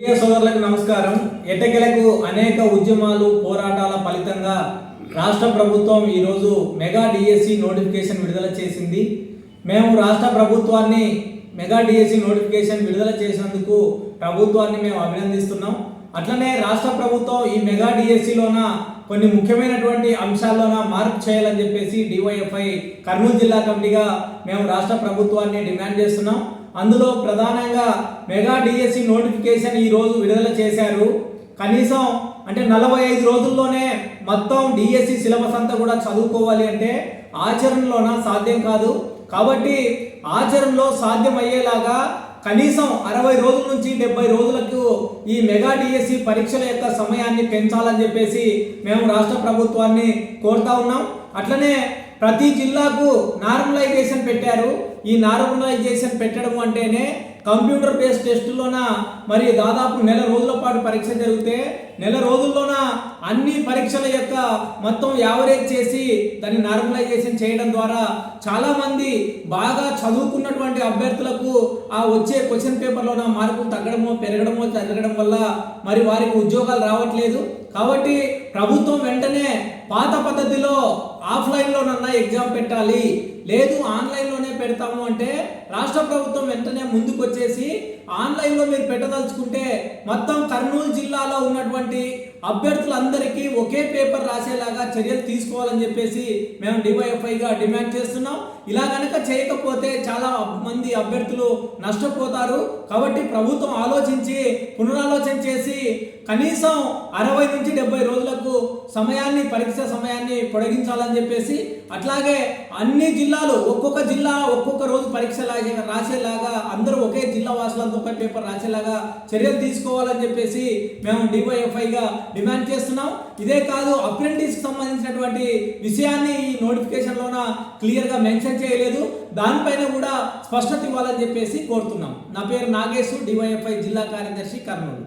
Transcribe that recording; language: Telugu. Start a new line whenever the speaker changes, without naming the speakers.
ప్రియ సోదరులకు నమస్కారం. ఎట్టకెలకు అనేక ఉద్యమాలు పోరాటాల ఫలితంగా రాష్ట్ర ప్రభుత్వం ఈరోజు మెగా డిఎస్సి నోటిఫికేషన్ విడుదల చేసింది. మేము రాష్ట్ర ప్రభుత్వాన్ని మెగా డిఎస్సి నోటిఫికేషన్ విడుదల చేసినందుకు ప్రభుత్వాన్ని మేము అభినందిస్తున్నాం. అట్లనే రాష్ట్ర ప్రభుత్వం ఈ మెగా డిఎస్సిలోన కొన్ని ముఖ్యమైనటువంటి అంశాల్లోన మార్పు చేయాలని చెప్పేసి డివైఎఫ్ఐ కర్నూలు జిల్లా కమిటీగా మేము రాష్ట్ర ప్రభుత్వాన్ని డిమాండ్ చేస్తున్నాం. అందులో ప్రధానంగా మెగా డిఎస్సి నోటిఫికేషన్ ఈ రోజు విడుదల చేశారు. కనీసం అంటే నలభై ఐదు రోజుల్లోనే మొత్తం డిఎస్సి సిలబస్ అంతా కూడా చదువుకోవాలి అంటే ఆచరణలోన సాధ్యం కాదు. కాబట్టి ఆచరణలో సాధ్యమయ్యేలాగా కనీసం అరవై రోజుల నుంచి డెబ్బై రోజులకు ఈ మెగా డిఎస్సి పరీక్షల యొక్క సమయాన్ని పెంచాలని చెప్పేసి మేము రాష్ట్ర ప్రభుత్వాన్ని కోరుతా ఉన్నాం. అట్లనే ప్రతి జిల్లాకు నార్మలైజేషన్ పెట్టారు. ఈ నార్మలైజేషన్ పెట్టడం అంటేనే కంప్యూటర్ బేస్డ్ టెస్టులోన మరి దాదాపు నెల రోజుల పాటు పరీక్ష జరిగితే నెల రోజుల్లోన అన్ని పరీక్షల యొక్క మొత్తం యావరేజ్ చేసి దాన్ని నార్మలైజేషన్ చేయడం ద్వారా చాలామంది బాగా చదువుకున్నటువంటి అభ్యర్థులకు ఆ వచ్చే క్వశ్చన్ పేపర్లోన మార్కులు తగ్గడమో పెరగడమో తగ్గడం వల్ల మరి వారికి ఉద్యోగాలు రావట్లేదు. కాబట్టి ప్రభుత్వం వెంటనే పాత పద్ధతిలో ఆఫ్లైన్లోనన్నా ఎగ్జామ్ పెట్టాలి. లేదు ఆన్లైన్లోనే పెడతాము అంటే రాష్ట్ర ప్రభుత్వం వెంటనే ముందుకు వచ్చేసి ఆన్లైన్లో మీరు పెట్టదలుచుకుంటే మొత్తం కర్నూలు జిల్లాలో ఉన్నటువంటి అభ్యర్థులందరికీ ఒకే పేపర్ రాసేలాగా చర్యలు తీసుకోవాలని చెప్పేసి మేము డివైఎఫ్ఐగా డిమాండ్ చేస్తున్నాం. ఇలా కనుక చేయకపోతే చాలా మంది అభ్యర్థులు నష్టపోతారు. కాబట్టి ప్రభుత్వం ఆలోచించి పునరాలోచన చేసి కనీసం అరవై నుంచి డెబ్బై రోజులకు సమయాన్ని పరీక్ష సమయాన్ని పొడిగించాలని చెప్పేసి అట్లాగే అన్ని జిల్లాలు ఒక్కొక్క జిల్లా ఒక్కొక్క రోజు పరీక్ష రాసేలాగా అందరూ ఒకే జిల్లా వాసులంతా ఓపెన్ పేపర్ రాసేలాగా చర్యలు తీసుకోవాలని చెప్పేసి మేము డివైఎఫ్ఐగా డిమాండ్ చేస్తున్నాం. ఇదే కాదు అప్రెంటిస్కి సంబంధించినటువంటి విషయాన్ని ఈ నోటిఫికేషన్లోన క్లియర్గా మెన్షన్ చేయలేదు. దానిపైన కూడా స్పష్టత ఇవ్వాలని చెప్పేసి కోరుతున్నాం. నా పేరు నాగేశు డివైఎఫ్ఐ జిల్లా కార్యదర్శి కర్నూలు.